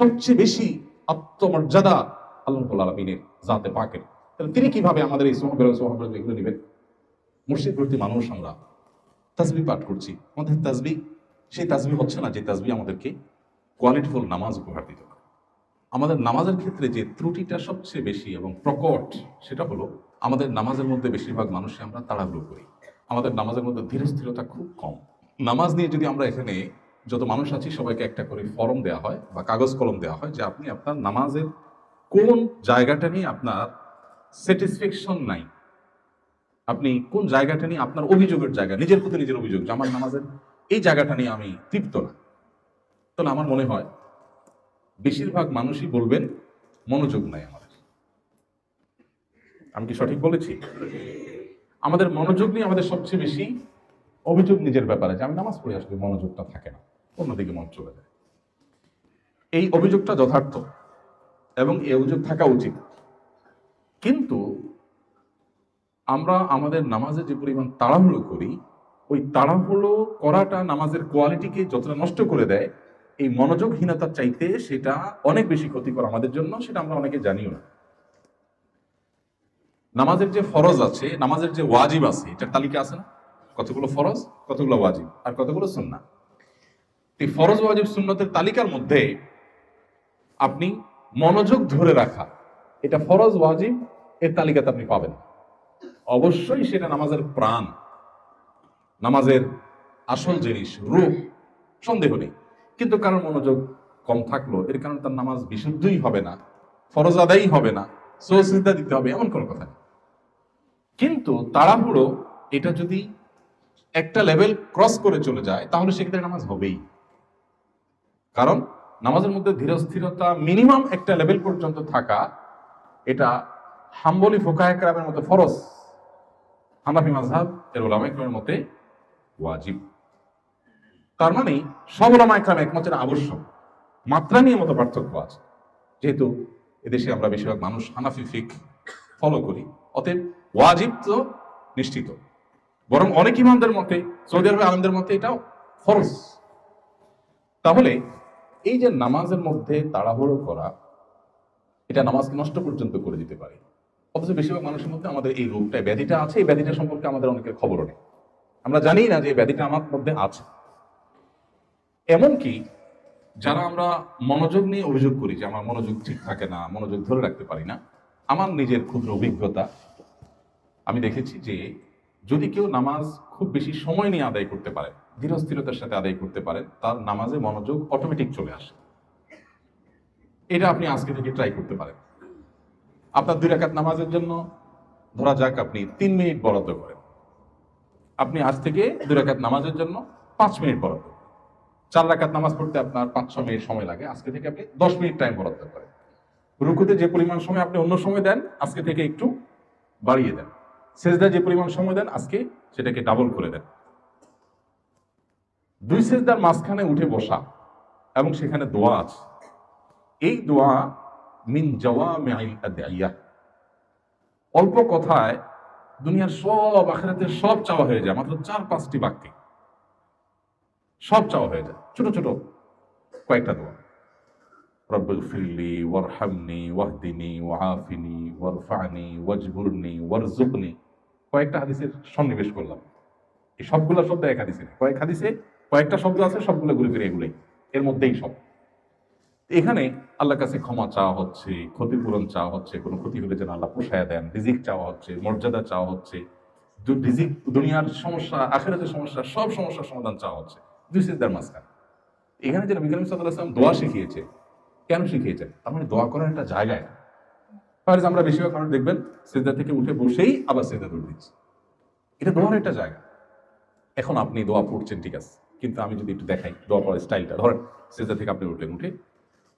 সবচেয়ে বেশি আত্মমর্যাদা আল্লাহ আলমিনের জাতে তাহলে তিনি কীভাবে আমাদের এই সোহাবের এগুলো নেবেন? মুর্শিদ প্রতি মানুষ আমরা তাজবি পাঠ করছি। আমাদের তাজবি সেই তাজবি হচ্ছে না যে তাজবি আমাদেরকে কোয়ালিটিফুল নামাজ উপহার দিতে পারে। আমাদের নামাজের ক্ষেত্রে যে ত্রুটিটা সবচেয়ে বেশি এবং প্রকট, সেটা হলো আমাদের নামাজের মধ্যে বেশিরভাগ মানুষই আমরা তাড়াহুড়ো করি। আমাদের নামাজের মধ্যে ধীরস্থিরতা খুব কম। নামাজ নিয়ে যদি আমরা এখানে যত মানুষ আছি, সবাইকে একটা করে ফর্ম দেওয়া হয় বা কাগজ কলম দেওয়া হয় যে আপনি আপনার নামাজের কোন জায়গাটা নিয়ে আপনার স্যাটিসফ্যাকশন নাই। আপনি কোন জায়গাটা নিয়ে আপনার অভিযোগের জায়গা, নিজের প্রতি নিজের অভিযোগ যে আমার নামাজের এই জায়গাটা নিয়ে আমি তৃপ্ত না। তাহলে আমার মনে হয় বেশিরভাগ মানুষই বলবেন, মনোযোগ নাই আমার আমি কি সঠিক বলেছি? আমাদের মনোযোগ নিয়ে আমাদের সবচেয়ে বেশি অভিযোগ নিজের ব্যাপারে যে আমি নামাজ পড়ে আসলে মনোযোগটা থাকে না। অন্যদিকে মন চলে যায়। এই অভিযোগটা যথার্থ এবং এই অভিযোগ থাকা উচিত। কিন্তু আমরা আমাদের নামাজে যে পরিমাণ তাড়াহুড়ো করি, ওই তাড়াহুড়ো করাটা নামাজের কোয়ালিটিকে যতটা নষ্ট করে দেয়, এই মনোযোগহীনতার চাইতে সেটা অনেক বেশি ক্ষতিকর আমাদের জন্য, সেটা আমরা অনেকে জানিও না। নামাজের যে ফরজ আছে, নামাজের যে ওয়াজিব আছে, এটার তালিকা আছে না? কতগুলো ফরজ, কতগুলো ওয়াজিব, আর কতগুলো সুন্না এই ফরজ ওয়াজিব সুন্নতের তালিকার মধ্যে আপনি মনোযোগ ধরে রাখা, এটা ফরজ ওয়াজিব, এর তালিকাতে আপনি পাবেন। অবশ্যই সেটা নামাজের প্রাণ, নামাজের আসল জিনিস, রূপ, সন্দেহ নেই। কিন্তু কারোর মনোযোগ কম থাকল, এর কারণে তার নামাজ বিশুদ্ধই হবে না, ফরজ আদায়ই হবে না সহসিদ্ধা দিতে হবে, এমন কোনো কথা কিন্তু তাড়াহুড়ো, এটা যদি একটা লেভেল ক্রস করে চলে যায়, তাহলে সেক্ষেত্রে নামাজ হবেই। কারণ নামাজের মধ্যে ধীরস্থিরতা মিনিমাম একটা লেভেল পর্যন্ত থাকা, এটা হাম্বলি ফোকায়করামের মতো ফরজ। হানাফি মাজহাব এর ওলামাইকরামের মতে ওয়াজিব। তার মানে সব ওলামাইকরাম একমত এটা আবশ্যক। মাত্রা নিয়ে মতো পার্থক্য আছে। যেহেতু এদেশে আমরা বেশিরভাগ মানুষ হানাফি ফিক ফলো করি, অতএব ওয়াজিব তো নিশ্চিত। বরং অনেক ইমামদের মতে, সৌদি আরবের আলমদের মতে এটাও ফরজ। তাহলে এই যে নামাজের মধ্যে তাড়াহুড়ো করা, এটা নামাজকে নষ্ট পর্যন্ত করে দিতে পারে। অথচ বেশিরভাগ মানুষের মধ্যে আমাদের এই রোগটা ব্যাধিটা আছে, এই ব্যাধিটা সম্পর্কে আমাদের অনেকের খবরও নেই। আমরা জানি না যে এই ব্যাধিটা আমার মধ্যে আছে। এমনকি যারা আমরা মনোযোগ নিয়ে অভিযোগ করি যে আমার মনোযোগ ঠিক থাকে না, মনোযোগ ধরে রাখতে পারি না, আমার নিজের ক্ষুদ্র অভিজ্ঞতা, আমি দেখেছি যে যদি কেউ নামাজ খুব বেশি সময় নিয়ে আদায় করতে পারে ধীরস্থিরতার সাথে আদায় করতে পারেন, তার নামাজে মনোযোগ অটোমেটিক চলে আসে। এটা আপনি আজকে থেকে ট্রাই করতে পারেন। আপনার দুই রাকাত নামাজের জন্য ধরা যাক আপনি তিন মিনিট বরাদ্দ করেন। আপনি আজ থেকে দুই রাকাত নামাজের জন্য পাঁচ মিনিট বরাদ্দ। চার রাকাত নামাজ পড়তে আপনার পাঁচ ছ মিনিট সময় লাগে, আজকে থেকে আপনি দশ মিনিট টাইম বরাদ্দ করেন। রুকুতে যে পরিমাণ সময় আপনি অন্য সময় দেন, আজকে থেকে একটু বাড়িয়ে দেন। সেজদা যে পরিমাণ সময় দেন, আজকে সেটাকে ডাবল করে দেন। দুই সেজদার মাঝখানে উঠে বসা এবং সেখানে দোয়া আছে। এই দোয়া মিন জওয়া আদিয়া। অল্প কথায় দুনিয়ার সব আখেরাতে সব চাওয়া হয়ে যায়, মাত্র চার, পাঁচটি বাক্যে। সব চাওয়া হয়ে যায়, ছোট ছোট কয়েকটা দোয়া। রব্বুল ওয়ারহামনি, ওয়াহদিনি ওয়াহাফিনি ওয়ারফানি, ওয়াজবুরনি ওয়ারজুকনি কয়েকটা হাদিসের সন্নিবেশ করলাম। এই সবগুলো শব্দ এক হাদিসে কয়েক হাদিসে কয়েকটা শব্দ আছে, সবগুলো ঘুরে ফিরে এগুলোই। এর মধ্যেই সব। এখানে আল্লাহর কাছে ক্ষমা চাওয়া হচ্ছে, ক্ষতিপূরণ চাওয়া হচ্ছে, কোনো ক্ষতি হলে যেন আল্লাহ পোষায় দেন, রিজিক চাওয়া হচ্ছে, মর্যাদা চাওয়া হচ্ছে রিজিক, দুনিয়ার সমস্যা, আখেরাতের সমস্যা, সব সমস্যার সমাধান চাওয়া হচ্ছে। দুই সিদ্ধার মাঝখানে। এখানে যেন বিজ্ঞানী সাল্লাহ দোয়া শিখিয়েছে, কেন শিখিয়েছেন তার মানে দোয়া করার একটা জায়গায় ফার্জ আমরা বেশিরভাগ মানুষ দেখবেন সিদ্ধা থেকে উঠে বসেই আবার সিদ্ধা দৌড় দিচ্ছি। এটা দোয়ার একটা জায়গা। এখন আপনি দোয়া পড়ছেন, ঠিক আছে। কিন্তু আমি যদি একটু দেখাই দোয়া পড়ার স্টাইলটা ধরেন সিদ্ধা থেকে আপনি উঠলেন, উঠে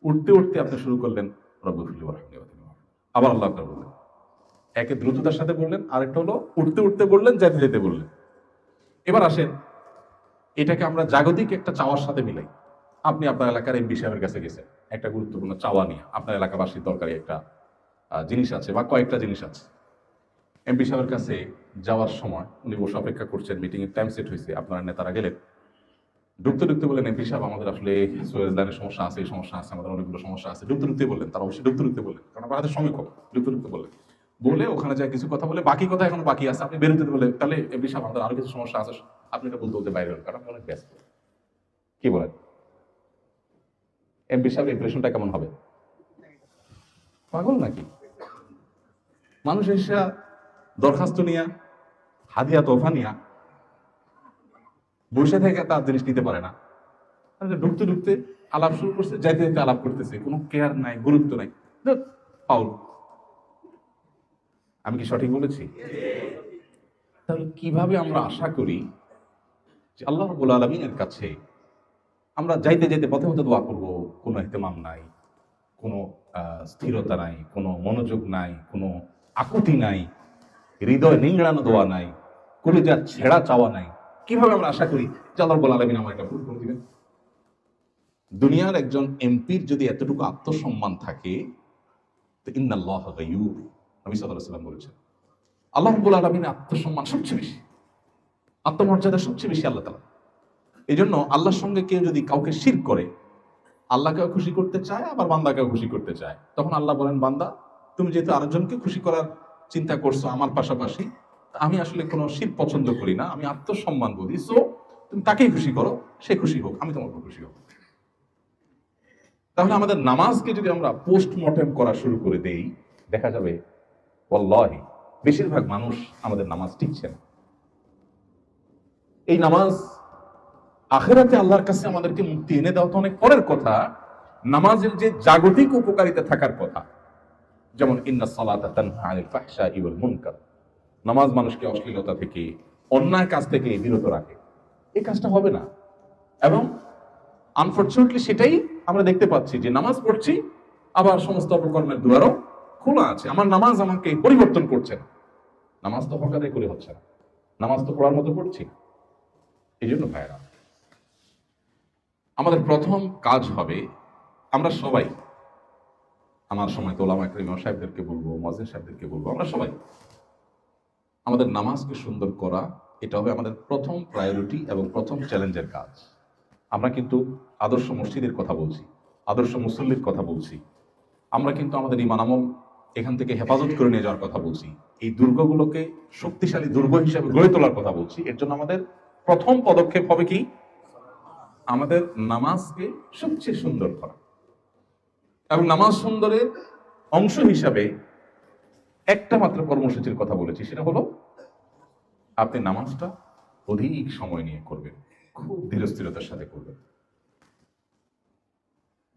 উঠতে উঠতে আপনি শুরু করলেন আবার আল্লাহ আকবার বললেন, একে দ্রুততার সাথে বললেন, আরেকটা হলো উঠতে উঠতে বললেন, যেতে যেতে বললেন। এবার আসেন, এটাকে আমরা জাগতিক একটা চাওয়ার সাথে মিলাই। আপনি আপনার এলাকার এমপি সাহেবের কাছে গেছেন, একটা গুরুত্বপূর্ণ চাওয়া নিয়ে। আপনার এলাকাবাসীর দরকারি একটা জিনিস আছে বা কয়েকটা জিনিস আছে। এমপি সাহেবের কাছে যাওয়ার সময় উনি বসে অপেক্ষা করছেন মিটিং এর টাইম সেট হয়েছে, আপনার নেতারা গেলেন। ঢুকতে ঢুকতে বললেন, এমপি সাহেব, আমাদের আসলে সোয়েজদানের সমস্যা আছে, এই সমস্যা আছে, আমাদের অনেকগুলো সমস্যা আছে। ঢুকতে ঢুকতে বললেন, তারা অবশ্যই ঢুকতে ঢুকতে বললেন, কারণ আমাদের সময় কম ঢুকতে ঢুকতে বললেন। বলে ওখানে যায়, কিছু কথা বলে, বাকি কথা এখনও বাকি আছে, আপনি বেরোতে বলে, তাহলে এমপি সাহেব, আমাদের আরও কিছু সমস্যা আছে, আপনি এটা বলতে বলতে বাইরে হলেন কারণ অনেক ব্যস্ত। কি বলেন? এমপি সাহেব ইমপ্রেশনটা কেমন হবে? পাগল নাকি? মানুষ এসে দরখাস্ত নিয়া, হাদিয়া তোফা নিয়া বসে থেকে তার জিনিস নিতে পারে না। ঢুকতে ঢুকতে আলাপ শুরু করছে, যাইতে যাইতে আলাপ করতেছে, কোনো কেয়ার নাই, গুরুত্ব নাই। পাউল আমি কি সঠিক বলেছি? তাহলে কীভাবে আমরা আশা করি যে আল্লাহ রবুল আলমিনের কাছে আমরা যাইতে যাইতে পথে পথে দোয়া করব, কোনো এহতেমাম নাই, কোনো স্থিরতা নাই, কোনো মনোযোগ নাই, কোনো আকুতি নাই, হৃদয় নিংড়ানো দোয়া নাই, কলিজার ছেঁড়া চাওয়া নাই। কীভাবে আমরা আশা করি যে আল্লাহ রবুল আলমিন আমার এটা পূরণ করে দিবেন? দুনিয়ার একজন এমপির যদি এতটুকু আত্মসম্মান থাকে, তো ইন্নাল্লাহ গায়ুব, নবী সাল্লাল্লাহু আলাইহি বলেছেন, আল্লাহ রাব্বুল আলামিনের আত্মসম্মান সবচেয়ে বেশি, আত্মমর্যাদা সবচেয়ে বেশি আল্লাহ তাআলা। এই জন্য আল্লাহর সঙ্গে কেউ যদি কাউকে শির করে, আল্লাহকেও খুশি করতে চায়, আবার বান্দাকেও খুশি করতে চায়। তখন আল্লাহ বলেন, বান্দা, তুমি যেহেতু আরেকজনকে খুশি করার চিন্তা করছ আমার পাশাপাশি আমি আসলে কোনো শির পছন্দ করি না, আমি আত্মসম্মান বুঝি সো তুমি তাকেই খুশি করো, সে খুশি হোক, আমি তোমার খুশি হোক তাহলে আমাদের নামাজকে যদি আমরা পোস্টমর্টেম করা শুরু করে দেই, দেখা যাবে, ওয়াল্লাহি, বেশিরভাগ মানুষ আমাদের নামাজ টিকছে না। এই নামাজ আখেরাতে আল্লাহর কাছে আমাদেরকে মুক্তি এনে দেওয়া তো অনেক পরের কথা, নামাজের যে জাগতিক উপকারিতা থাকার কথা, যেমন, ইন্না সালাতা তানহা আনিল ফাহশাই ওয়াল মুনকার। নামাজ মানুষকে অশ্লীলতা থেকে, অন্যায় কাজ থেকে বিরত রাখে। এই কাজটা হবে না। এবং আনফর্চুনেটলি সেটাই আমরা দেখতে পাচ্ছি যে নামাজ পড়ছি, আবার সমস্ত অপকর্মের দুয়ারও খোলা আছে। আমার নামাজ আমাকে পরিবর্তন করছে না। নামাজ তো হকারে করে হচ্ছে না। নামাজ তো পড়ার মতো পড়ছি এই জন্য ভাইরা আমাদের প্রথম কাজ হবে আমরা সবাই, আমার সময় তো ওলামা সাহেবদেরকে বলব মজিদ সাহেবদেরকে বলব, আমরা সবাই আমাদের নামাজকে সুন্দর করা, এটা হবে আমাদের প্রথম প্রায়োরিটি এবং প্রথম চ্যালেঞ্জের কাজ। আমরা কিন্তু আদর্শ মসজিদের কথা বলছি, আদর্শ মুসল্লির কথা বলছি। আমরা কিন্তু আমাদের ইমান আমল এখান থেকে হেফাজত করে নিয়ে যাওয়ার কথা বলছি। এই দুর্গগুলোকে শক্তিশালী দুর্গ হিসেবে গড়ে তোলার কথা বলছি। এর জন্য আমাদের প্রথম পদক্ষেপ হবে কি? আমাদের নামাজকে সবচেয়ে সুন্দর করা। এবং নামাজ সুন্দরের অংশ হিসাবে একটা মাত্র কর্মসূচির কথা বলেছি, সেটা হলো আপনি নামাজটা অধিক সময় নিয়ে করবেন, খুব ধীরস্থিরতার সাথে করবেন।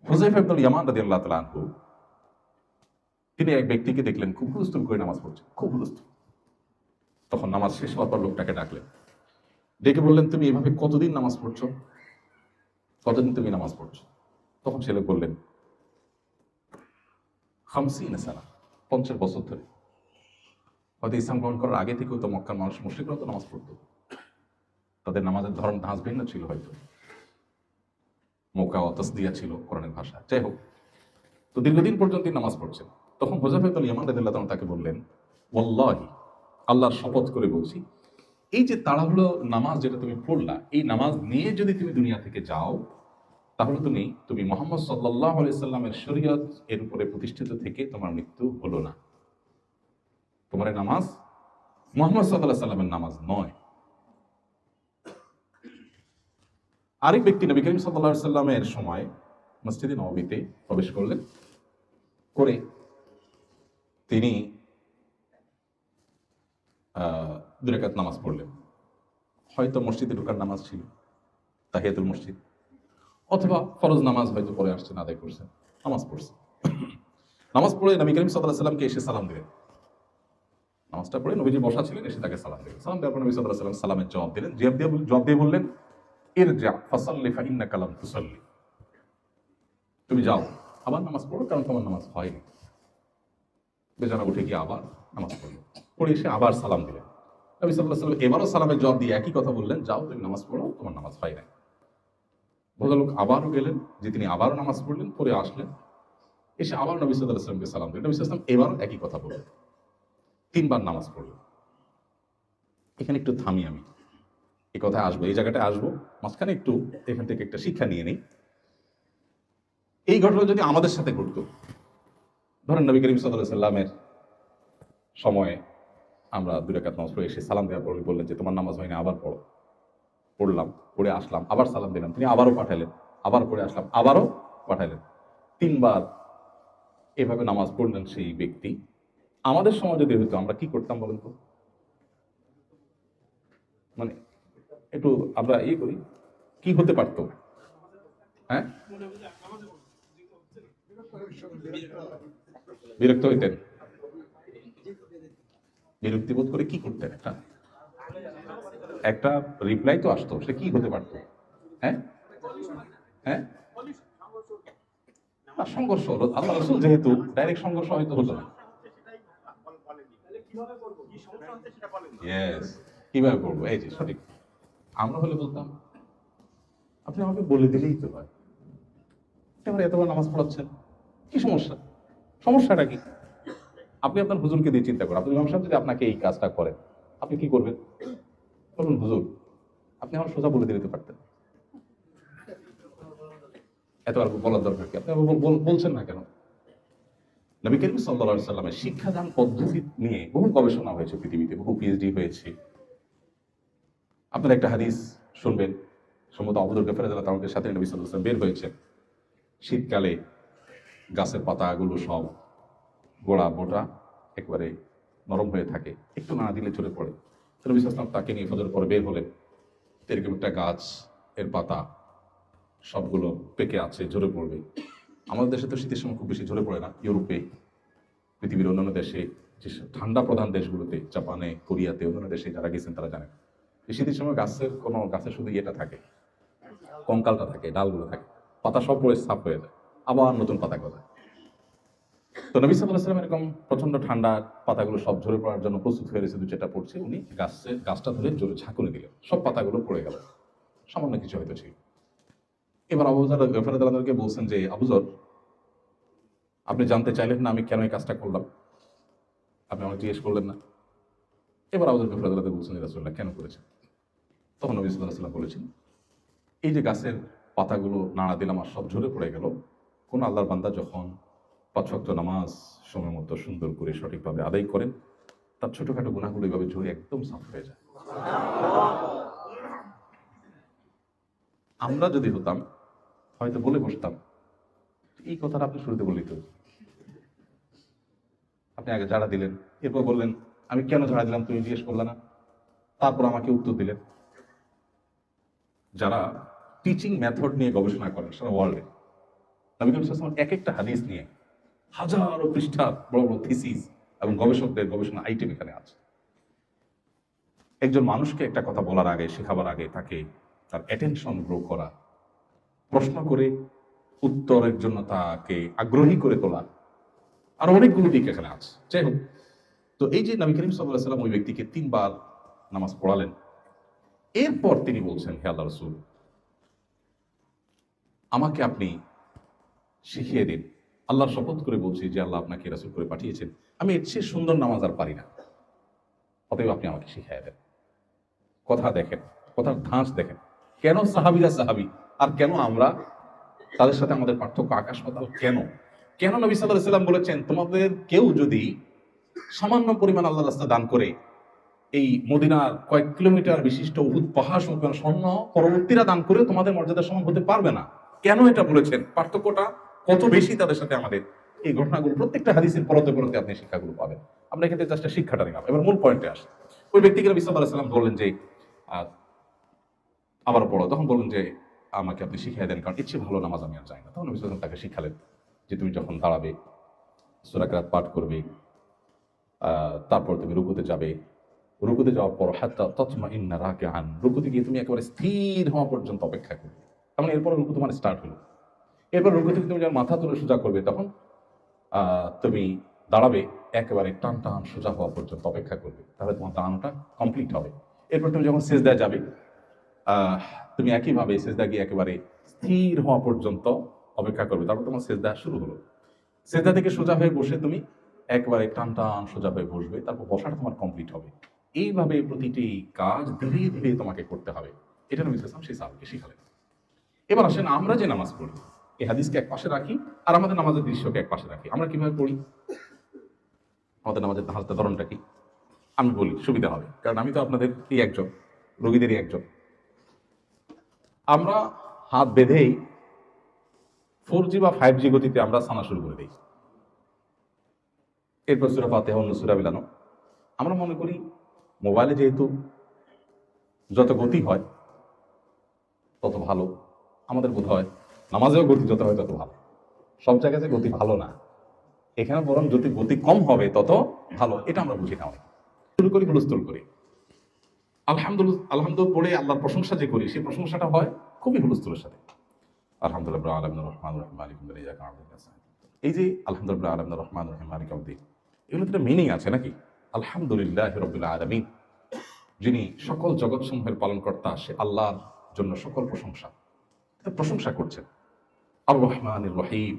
হুজাইফ আব্দুল ইয়ামান রাদিয়াল্লাহু তাআলা আনহু, তিনি এক ব্যক্তিকে দেখলেন, খুব হুলস্থুল করে নামাজ পড়ছে, খুব হুলস্থুল। তখন নামাজ শেষ হওয়ার পর লোকটাকে ডাকলেন, ডেকে বললেন, তুমি এভাবে কতদিন নামাজ পড়ছো? কতদিন তুমি নামাজ পড়ছো? তখন লোক বললেন, খামসিন সানা, পঞ্চাশ বছর ধরে। হয়তো ইসলাম গ্রহণ করার আগে থেকেও তো মক্কার মানুষ মুসলিমরাও তো নামাজ পড়তো। তাদের নামাজের ধরন ধাঁচ ভিন্ন ছিল হয়তো। মোকা অতস দিয়া ছিল কোরআনের ভাষা। যাই হোক, তো দীর্ঘদিন পর্যন্ত নামাজ পড়ছেন। তখন তাআলা তাকে বললেন, ওয়াল্লাহি, আল্লাহর শপথ করে বলছি, এই যে তাড়াহুড়ো নামাজ যেটা তুমি পড়লা, এই নামাজ নিয়ে যদি তুমি দুনিয়া থেকে যাও, তাহলে তুমি তুমি মোহাম্মদ সাল্লাহ সাল্লামের শরীয়ত এর উপরে প্রতিষ্ঠিত থেকে তোমার মৃত্যু হলো না। তোমার নামাজ? মোহাম্মদ সাল্লাহ সাল্লামের নামাজ নয়। আরেক ব্যক্তি নবী করিম সাল্লাহ সাল্লামের সময় মসজিদে নবীতে প্রবেশ করলেন। করে তিনি আহ, দুই রাকাত নামাজ পড়লেন। হয়তো মসজিদে ঢোকার নামাজ ছিল তাহিয়াতুল মসজিদ। অথবা ফরজ নামাজ হয়তো পরে আসছেন আদায় করছেন নামাজ পড়ছে নামাজ পড়ে নবী করিম সাল্লাহ সাল্লামকে এসে সালাম দিলেন। নামাজটা পড়ে নবীজি বসা ছিলেন, এসে তাকে সালাম দিলেন। সালাম দেওয়ার পর নবী সাল্লাহ সাল্লাম সালামের জবাব দিলেন। জবাব দিয়ে জবাব দিয়ে বললেন এর যা ফাসাল্লি ফাইন্না কালাম তুসাল্লি। তুমি যাও, আবার নামাজ পড়ো, কারণ তোমার নামাজ হয়নি। বেচারা উঠে গিয়ে আবার নামাজ পড়ল। পড়ে এসে আবার সালাম দিলেন। নবী সাল্লাহ সাল্লাম এবারও সালামের জবাব দিয়ে একই কথা বললেন, যাও, তুমি নামাজ পড়ো, তোমার নামাজ হয় নাই। ভদ্রলোক আবারও গেলেন, যে তিনি আবারও নামাজ পড়লেন পরে আসলেন। এসে আবার নবী সাল্লাহ সাল্লামকে সালাম দিলেন। নবী সাল্লাম এবারও একই কথা বললেন। তিনবার নামাজ পড়লেন এখানে একটু থামি আমি। এই কথায় আসব, এই জায়গাটায় আসব, মাঝখানে একটু এখান থেকে একটা শিক্ষা নিয়ে নিই। এই ঘটনা যদি আমাদের সাথে ঘটতো, ধরেন নবী করিম সাল্লাহ সাল্লামের সময়ে আমরা দুই রাকাত নামাজ পড়ে এসে সালাম দেওয়ার পর বললেন যে, তোমার নামাজ হয়নি, আবার পড়ো। পড়লাম, পড়ে আসলাম, আবার সালাম দিলাম। তিনি আবারও পাঠালেন, আবার পড়ে আসলাম, আবারও পাঠালেন। তিনবার এভাবে নামাজ পড়লেন সেই ব্যক্তি। আমাদের সময় যদি হতো, আমরা কি করতাম বলেন তো? মানে একটু আমরা ইয়ে করি, কি হতে পারতো? হ্যাঁ? বিরক্ত হইতেন? বিরক্তি বোধ করে কি করতেন একটা? একটা রিপ্লাই তো আসতো, সে কি হতে পারতো? হ্যাঁ? হ্যাঁ? সংঘর্ষ হলো, আল্লাহ রসুল যেহেতু ডাইরেক্ট সংঘর্ষ হয়তো হতো না। কীভাবে করব? এই যে, সঠিক। আমরা হলে বলতাম, আপনি আমাকে বলে দিলেই তো হয়। এবার এতবার নামাজ পড়াচ্ছেন, কি সমস্যা? সমস্যাটা কি? আপনি আপনার হুজুরকে দিয়ে চিন্তা করেন। আব্দুল ইমাম সাহেব যদি আপনাকে এই কাজটা করেন, আপনি কি করবেন? বলুন, হুজুর, আপনি আমার সোজা বলে দিতে পারতেন। এতবার বলার দরকার কি? আপনি বলছেন না কেন? নবী করিম সাল্লা সাল্লামের শিক্ষাদান পদ্ধতি নিয়ে বহু গবেষণা হয়েছে পৃথিবীতে, বহু পিএইচডি হয়েছে। আপনারা একটা হাদিস শুনবেন, সম্ভবত আবুদুল গফার তাদের সাথে নবী সাল্লাম বের হয়েছে শীতকালে গাছের পাতাগুলো সব গোড়া বোটা একবারে নরম হয়ে থাকে, একটু না দিলে চলে পড়ে। নবী সাল্লাম তাকে নিয়ে ফজর পরে বের হলেন। এরকম একটা গাছ, এর পাতা, সবগুলো পেকে আছে, ঝরে পড়বে। আমাদের দেশে তো শীতের সময় খুব বেশি ঝরে পড়ে না, ইউরোপে, পৃথিবীর অন্যান্য দেশে, যে ঠান্ডা প্রধান দেশগুলোতে, জাপানে, কোরিয়াতে, অন্যান্য দেশে যারা গেছেন তারা জানেন। এই শীতের সময় গাছের কোনো, গাছের শুধু ইয়েটা থাকে, কঙ্কালটা থাকে, ডালগুলো থাকে, পাতা সব পড়ে সাফ হয়ে যায়, আবার নতুন পাতা গজায়। তো নবী সাল্লাহ সাল্লাম এরকম প্রচণ্ড ঠান্ডা পাতাগুলো সব ঝরে পড়ার জন্য প্রস্তুত হয়ে রয়েছে দু চারটা পড়ছে, উনি গাছের, গাছটা ধরে জোরে ঝাঁকুনি দিলেন, সব পাতাগুলো পড়ে গেল, সামান্য কিছু হয়তো ছিল। এবার আবুজার গফারত আলাদাকে বলছেন যে আবুজর আপনি জানতে চাইলেন না আমি কেন এই কাজটা করলাম? আপনি আমাকে জিজ্ঞেস করলেন না? এবার আবুজার গফারত আলাদা বলছেন রাসুল্লাহ কেন করেছেন? তখন নবী সাল্লাহ বলেছেন, এই যে গাছের পাতাগুলো নাড়া দিলাম আর সব ঝরে পড়ে গেল, কোন আল্লাহর বান্দা যখন পাঁচ ওয়াক্ত নামাজ সময় মতো সুন্দর করে সঠিকভাবে আদায় করেন, তার ছোটখাটো গুণাগুলো এইভাবে ঝরে একদম সাফ হয়ে যায়। আমরা যদি হতাম হয়তো বলে বসতাম। এই কথাটা আপনি শুরুতে বললি তো। আপনি আগে ঝাড়া দিলেন, এরপর বললেন, আমি কেন ঝাড়া দিলাম? তুমি জিজ্ঞেস করলে না। তারপর আমাকে উত্তর দিলেন, যারা টিচিং মেথড নিয়ে গবেষণা করেন সারা ওয়ার্ল্ডে নবী এক একটা হাদিস নিয়ে হাজারো পৃষ্ঠা, বড় বড় থিসিস এবং গবেষকদের গবেষণা আইটেম এখানে আছে। একজন মানুষকে একটা কথা বলার আগে, শেখাবার আগে তাকে তার অ্যাটেনশন গ্রো করা প্রশ্ন করে উত্তরের জন্য তাকে আগ্রহী করে তোলা। আর অনেকগুলো দিক এখানে আছে। যাই হোক, তো এই যে নবী করিম সাল্লাহ সাল্লাম ওই ব্যক্তিকে তিনবার নামাজ পড়ালেন। এরপর তিনি বলছেন, হে আল্লাহ রসুল, আমাকে আপনি শিখিয়ে দিন। আল্লাহর শপথ করে বলছি যে আল্লাহ আপনাকে রাসুল করে পাঠিয়েছেন। আমি এর চেয়ে সুন্দর নামাজ আর পারি না। অতএব আপনি আমাকে শিখিয়ে দেন। কথা দেখেন, কথার ধাঁচ দেখেন। কেন সাহাবিরা সাহাবি? আর কেন আমরা তাদের সাথে আমাদের পার্থক্য আকাশ পাতাল? কেন? কেন নবী সাল্লাহ সাল্লাম বলেছেন, তোমাদের কেউ যদি সামান্য পরিমাণ আল্লাহ রাস্তা দান করে, এই মদিনার কয়েক কিলোমিটার বিশিষ্ট উহুদ পাহাড় স্বর্ণ পরবর্তীরা দান করে তোমাদের মর্যাদা সমান হতে পারবে না। কেন এটা বলেছেন? পার্থক্যটা কত বেশি তাদের সাথে আমাদের? এই ঘটনাগুলো প্রত্যেকটা হাদিসের পরতে পরতে আপনি শিক্ষাগুলো পাবেন। আমরা এক্ষেত্রে জাস্ট শিক্ষাটা নিলাম। এবার মূল পয়েন্টে আসি। ওই ব্যক্তিকে নবী সাল্লাহ সাল্লাম বললেন যে আবার পড়ো তখন বললেন যে আমাকে আপনি শিখিয়ে দেন, কারণ ইচ্ছে ভালো নামাজ আমি আর চাই না। তখন নবী সাল্লাম তাকে শিখালেন যে তুমি যখন দাঁড়াবে সুরাকরাত পাঠ করবে তারপর তুমি রুকুতে যাবে। রুকুতে যাওয়ার পর হাত্তা তৎমা ইন্না রাকে আন রুকুতে গিয়ে তুমি একেবারে স্থির হওয়া পর্যন্ত অপেক্ষা করবে। তার মানে এরপর রুকু তোমার স্টার্ট হলো। এরপর রুকু থেকে তুমি যখন মাথা তুলে সোজা করবে, তখন তুমি দাঁড়াবে, একেবারে টান টান সোজা হওয়া পর্যন্ত অপেক্ষা করবে। তাহলে তোমার দাঁড়ানোটা কমপ্লিট হবে। এরপর তুমি যখন শেষ সেজদায় যাবে তুমি একইভাবে সেজদা গিয়ে একেবারে স্থির হওয়া পর্যন্ত অপেক্ষা করবে। তারপর তোমার সেজদা শুরু হলো। সেজদা থেকে সোজা হয়ে বসে তুমি একবারে টান টান সোজা হয়ে বসবে। তারপর বসাটা তোমার কমপ্লিট হবে। এইভাবে প্রতিটি কাজ ধীরে ধীরে তোমাকে করতে হবে। এটা নবী ইসলাম সেই সাহাবিকে শিখালেন। এবার আসেন আমরা যে নামাজ পড়ি, এই হাদিসকে এক পাশে রাখি আর আমাদের নামাজের দৃশ্যকে এক পাশে রাখি। আমরা কীভাবে পড়ি? আমাদের নামাজের হাজতে ধরনটা কি? আমি বলি, সুবিধা হবে। কারণ আমি তো আপনাদের এই একজন, রোগীদেরই একজন। আমরা হাত বেঁধেই ফোর জি বা ফাইভ জি গতিতে আমরা সানা শুরু করে দিই। এরপর সুরা পাতে অন্য সুরা মিলানো। আমরা মনে করি মোবাইলে যেহেতু যত গতি হয়, তত ভালো। আমাদের বোধ হয় নামাজেও গতি যত হয় তত ভালো। সব জায়গায় যে গতি ভালো না, এখানে বরং যদি গতি কম হবে তত ভালো। এটা আমরা বুঝি না শুরু করি, হুলস্থুল করি। আলহামদুলিল্লাহ আলহামদুলিল্লাহ পড়ে আল্লাহর প্রশংসা যে করি, সেই প্রশংসাটা হয় খুবই হুলস্থুলের সাথে। আলহামদুলিল্লাহ আলমিন রহমান রহিম, মালিক এই যে আলহামদুলিল্লাহ আলমিন রহমান রহিম, মালিক আব্দিন এগুলো তো মিনিং আছে নাকি? আলহামদুলিল্লাহ রবিল্লা আলমিন, যিনি সকল জগৎ সমূহের পালন সে আল্লাহর জন্য সকল প্রশংসা প্রশংসা করছেন। আর রহমান রহিম,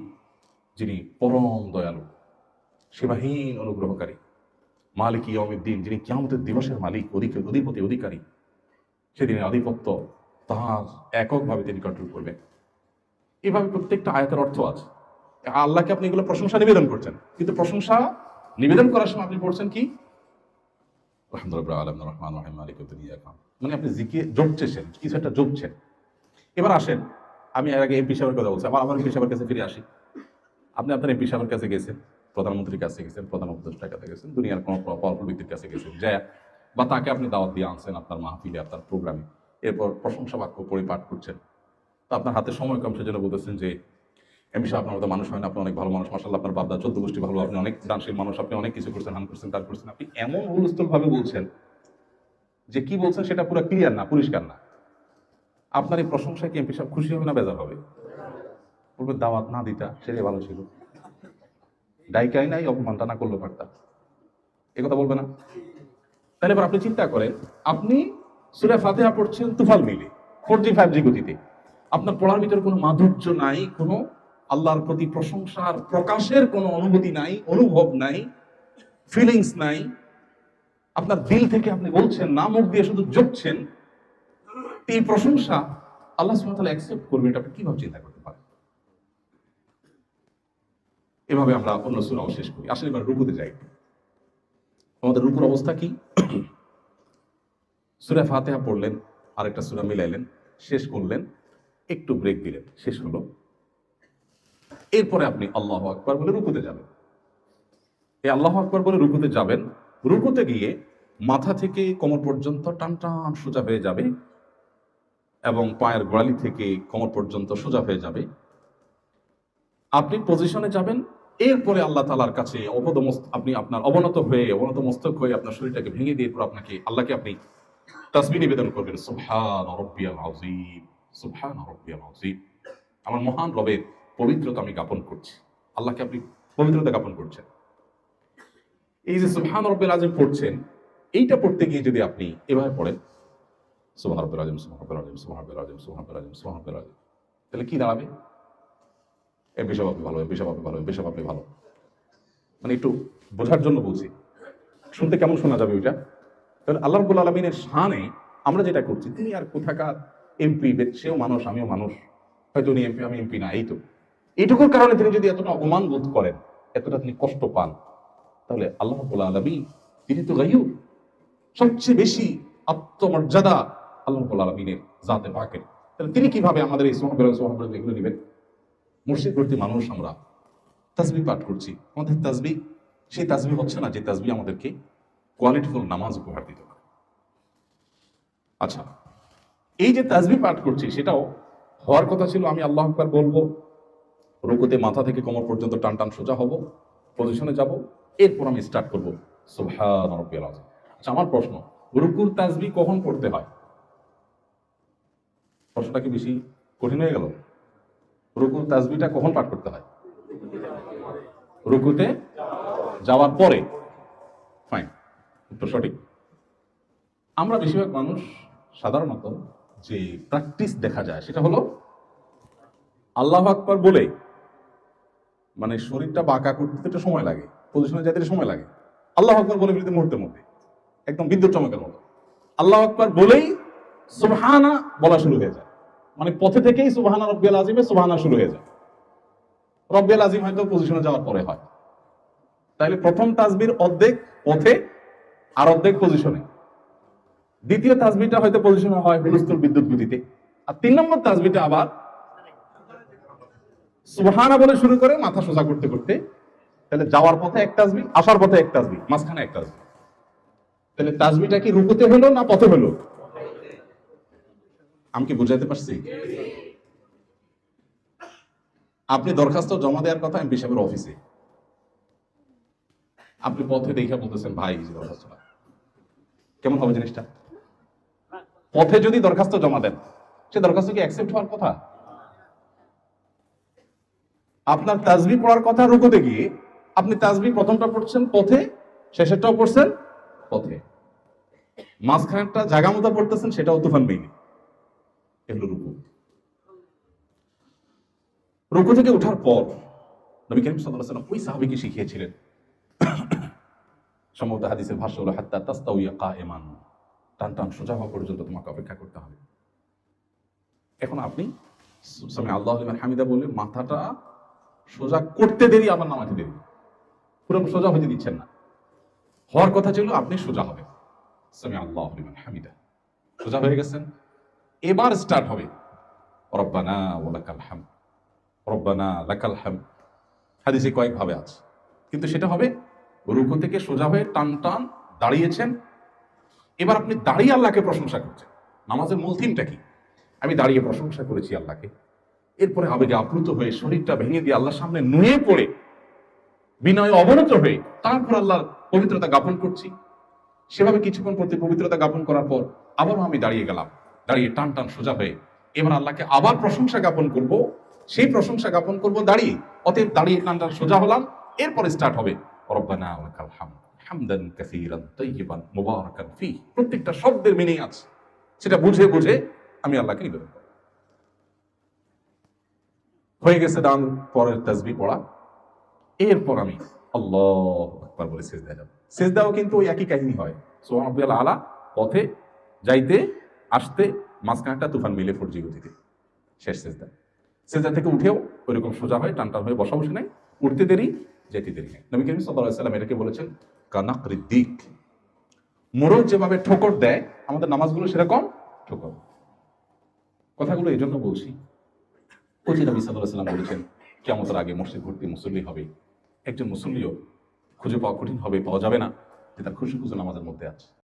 যিনি পরম দয়ালু সীমাহীন অনুগ্রহকারী মালিক ইয়মিদ্দিন যিনি কিয়ামতের দিবসের মালিক অধিপতি, অধিকারী, সেদিনের আধিপত্য তাহার এককভাবে তিনি কন্ট্রোল করবেন। এভাবে প্রত্যেকটা আয়াতের অর্থ আছে। আল্লাহকে আপনি এগুলো প্রশংসা নিবেদন করছেন। কিন্তু প্রশংসা নিবেদন করার সময় আপনি পড়ছেন কি? আলহামদুলিল্লাহ আলম রহমান মানে আপনি জিকে জপছেন, কিছু একটা জপছেন। এবার আসেন, আমি এর আগে এমপি সাহেবের কথা বলছি, আবার আমার এমপি সাহেবের কাছে ফিরে আসি। আপনি আপনার এমপি সাহেবের কাছে গেছেন। প্রধানমন্ত্রীর কাছে গেছেন, প্রধান উপদেষ্টার কাছে গেছেন, দুনিয়ার কোনো পাওয়ারফুল ব্যক্তির কাছে গেছেন, যে বা তাকে আপনি দাওয়াত দিয়ে আনছেন আপনার মাহফিলে, আপনার প্রোগ্রামে। এরপর প্রশংসা বাক্য পড়ে পাঠ করছেন। তো আপনার হাতে সময় কম, সেজন্য বলতেছেন যে সাহেব, আপনার মতো মানুষ হয় না, আপনি অনেক ভালো মানুষ মাসাল্লাহ আপনার বাপদা চোদ্দ গোষ্ঠী ভালো, আপনি অনেক দানশীল মানুষ, আপনি অনেক কিছু করছেন হান করছেন, তার করছেন। আপনি এমন হুলস্থুল ভাবে বলছেন যে, কি বলছেন সেটা পুরো ক্লিয়ার না, পরিষ্কার না। আপনার এই প্রশংসায় কি এমপি সাহেব খুশি হবে না বেজার হবে? বলবে, দাওয়াত না দিতা, সেটাই ভালো ছিল। ডাইকাই নাই অপমানটা না করল পারতাম এ কথা বলবে না। তাহলে এবার আপনি চিন্তা করেন, আপনি সুরা ফাতেহা পড়ছেন তুফাল মিলে, ফোর জি, ফাইভ জি গতিতে। আপনার পড়ার ভিতরে কোনো মাধুর্য নাই, কোনো আল্লাহর প্রতি প্রশংসার প্রকাশের কোনো অনুভূতি নাই, অনুভব নাই ফিলিংস নাই। আপনার দিল থেকে আপনি বলছেন, না মুখ দিয়ে শুধু জপছেন এই প্রশংসা আল্লাহ সুবহানাহু অ্যাকসেপ্ট করবে, এটা আপনি কীভাবে চিন্তা করতে পারেন এভাবে আমরা অন্য সুরাও শেষ করি। আসলে এবার রুকুতে যাই। আমাদের রুকুর অবস্থা কি? সুরা ফাতেহা পড়লেন, আরেকটা সুরা মিলাইলেন, শেষ করলেন, একটু ব্রেক দিলেন, শেষ হলো। এরপরে আপনি আল্লাহ আকবার বলে রুকুতে যাবেন। এই আল্লাহ আকবর বলে রুকুতে যাবেন, রুকুতে গিয়ে মাথা থেকে কোমর পর্যন্ত টান টান সোজা হয়ে যাবে এবং পায়ের গোড়ালি থেকে কোমর পর্যন্ত সোজা হয়ে যাবে। আপনি পজিশনে যাবেন এরপরে আল্লাহ তালার কাছে অপদমস্ত, আপনি আপনার অবনত হয়ে অবনত মস্তক হয়ে আপনার শরীরটাকে ভেঙে দিয়ে এরপর আপনাকে আল্লাহকে আপনি তাসবি নিবেদন করবেন। সুবহান রব্বিয়াল আমার মহান রবের পবিত্রতা আমি জ্ঞাপন করছি। আল্লাহকে আপনি পবিত্রতা জ্ঞাপন করছেন। এই যে সুবহান রব্বিল আযীম পড়ছেন, এইটা পড়তে গিয়ে যদি আপনি এভাবে পড়েন, সুবহান রব্বিল আযীম, সুবহান রব্বিল আযীম, সুবহান রব্বিল আযীম, সুবহান রব্বিল তাহলে কি দাঁড়াবে? এ বিশপ আপনি ভালো এ বিশপ আপনি ভালো এ বিশপ আপনি ভালো। মানে একটু বোঝার জন্য বলছি। শুনতে কেমন শোনা যাবে ওইটা? তাহলে আল্লাহ রব্বুল আলমিনের শানে আমরা যেটা করছি, তিনি আর কোথাকার এমপি সেও মানুষ, আমিও মানুষ। হয়তো উনি এমপি আমি এমপি না, এই তো। এইটুকুর কারণে তিনি যদি এতটা অপমান বোধ করেন, এতটা তিনি কষ্ট পান, তাহলে আল্লাহ রব্বুল আলমী তিনি তো গাইও সবচেয়ে বেশি আত্মমর্যাদা আল্লাহ রব্বুল আলমিনের জাতে পাকের। তাহলে তিনি কীভাবে আমাদের এই সোহাবের সোহাবের এগুলো নেবেন? মুর্শিদ ভর্তি মানুষ আমরা। তাজবি পাঠ করছি। আমাদের তাজবি সেই তাসবি হচ্ছে না যে তাজবি আমাদেরকে কোয়ালিটিফুল নামাজ উপহার দিতে পারে। আচ্ছা এই যে তাজবি পাঠ করছি, সেটাও হওয়ার কথা ছিল, আমি আল্লাহ আকবার বলব, রুকুতে মাথা থেকে কোমর পর্যন্ত টান টান সোজা হব পজিশনে যাব, এরপর আমি স্টার্ট করব, সুবহান আচ্ছা আমার প্রশ্ন, রুকুর তাজবি কখন পড়তে হয়? প্রশ্নটা কি বেশি কঠিন হয়ে গেল? রুকুর তাসবিটা কখন পাঠ করতে হয়? রুকুতে যাওয়ার পরে। ফাইন উত্তর সঠিক। আমরা বেশিরভাগ মানুষ সাধারণত যে প্র্যাকটিস দেখা যায় সেটা হলো আল্লাহ আকবার বলে মানে শরীরটা বাঁকা করতে একটু সময় লাগে পজিশনে যেতে সময় লাগে। আল্লাহ আকবার বলে ফেলতে মুহূর্তের মধ্যে, একদম বিদ্যুৎ চমকের মতো। আল্লাহ আকবার বলেই সুবহানা বলা শুরু হয়ে যায়। মানে পথে থেকেই সুবহানা রব্বিয়াল আজিমে সুবহানা শুরু হয়ে যায়। রব্বিয়াল আজিম হয়তো পজিশনে যাওয়ার পরে হয়। তাইলে প্রথম তাজবির অর্ধেক পথে আর অর্ধেক পজিশনে দ্বিতীয় তাসবিটা হয়তো পজিশনে হয় হুলস্থুল বিদ্যুৎ গতিতে। আর তিন নম্বর তাসবিটা আবার সুবহানা বলে শুরু করে মাথা সোজা করতে করতে। তাহলে যাওয়ার পথে এক তাসবি আসার পথে এক তাসবি মাঝখানে এক তাসবি তাহলে তাসবিটা কি রুকুতে হলো না পথে হলো? আমি কি বুঝাইতে পারছি? আপনি দরখাস্ত জমা দেওয়ার কথা এমপি সাহেবের অফিসে। আপনি পথে দেখে বলতেছেন, ভাই দরখাস্তটা। কেমন হবে জিনিসটা? পথে যদি দরখাস্ত জমা দেন, সে দরখাস্ত কি অ্যাকসেপ্ট হওয়ার কথা? আপনার তাজবি পড়ার কথা রুকুতে গিয়ে আপনি তাজবি প্রথমটা পড়ছেন পথে, শেষেরটাও পড়ছেন পথে। মাঝখানেরটা জায়গা মতো পড়তেছেন, সেটাও তুফান মেইনি এগুলো রুকু। রুকু থেকে ওঠার পর নবী করিম সাল্লাল্লাহু আলাইহি ওয়াসাল্লাম ওই সাহাবীকে শিখিয়েছিলেন। সম্ভবত হাদিসের ভাষ্য হলো, হাত্তা তাস্তাউইয়া কায়েমান। টান টান, সোজা হওয়া পর্যন্ত তোমাকে অপেক্ষা করতে হবে। এখন আপনি সামি আল্লাহ হামিদা বলে মাথাটা সোজা করতে দেরি, আবার নামাতে দেরি। পুরো সোজা হতে দিচ্ছেন না। হওয়ার কথা ছিল, আপনি সোজা হবে সামি আল্লাহ হামিদা। সোজা হয়ে গেছেন। এবার স্টার্ট হবে। রব্বানা ওয়ালাকাল হাম রব্বানা লাকাল হাম হাদিসে কয়েক ভাবে আছে। কিন্তু সেটা হবে, রুকু থেকে সোজা হয়ে টান টান দাঁড়িয়েছেন। এবার আপনি দাঁড়িয়ে আল্লাহকে প্রশংসা করছেন। নামাজের মূল থিমটা কি? আমি দাঁড়িয়ে প্রশংসা করেছি আল্লাহকে। এরপরে আবেগে আপ্লুত হয়ে শরীরটা ভেঙে দিয়ে আল্লাহর সামনে নুয়ে পড়ে, বিনয় অবনত হয়ে তারপর আল্লাহর পবিত্রতা জ্ঞাপন করছি। সেভাবে কিছুক্ষণ প্রতি পবিত্রতা জ্ঞাপন করার পর আবারও আমি দাঁড়িয়ে গেলাম। দাঁড়িয়ে টান টান সোজা হয়ে। এবার আল্লাহকে আবার প্রশংসা জ্ঞাপন করব। সেই প্রশংসা জ্ঞাপন করব দাঁড়িয়ে। অতএব দাঁড়িয়ে টান টান সোজা হলাম। এরপরে স্টার্ট হবে। প্রত্যেকটা শব্দের মিনিং আছে। সেটা বুঝে বুঝে আমি আল্লাহকে নিবেদন হয়ে গেছে ডান পরের তাসবি পড়া। এরপর আমি আল্লাহ আকবার বলে সেজদা যাব। সেজদাও কিন্তু ওই একই কাহিনী হয়। সোহান আলা পথে যাইতে আসতে মাঝখানটা তুফান মিলে ফোরজি গতিতে। শেষ সেজদা সেজদা থেকে উঠেও ওইরকম সোজা হয় টান টান হয়ে বসা বসে নাই। উঠতে দেরি, যেতে দেরি নাই। নবী করিম আলাইহি সাল্লাম এটাকে বলেছেন কানাকরি দিক মোরগ যেভাবে ঠোকর দেয়, আমাদের নামাজগুলো সেরকম ঠোকর। কথাগুলো এই জন্য বলছি যে নবী আলাইহি সাল্লাম বলেছেন কেমতের আগে মসজিদ ভর্তি মুসল্লি হবে। একজন মুসল্লিও খুঁজে পাওয়া কঠিন হবে, পাওয়া যাবে না। যে তার খুশি খুশি নামাজের মধ্যে আছে।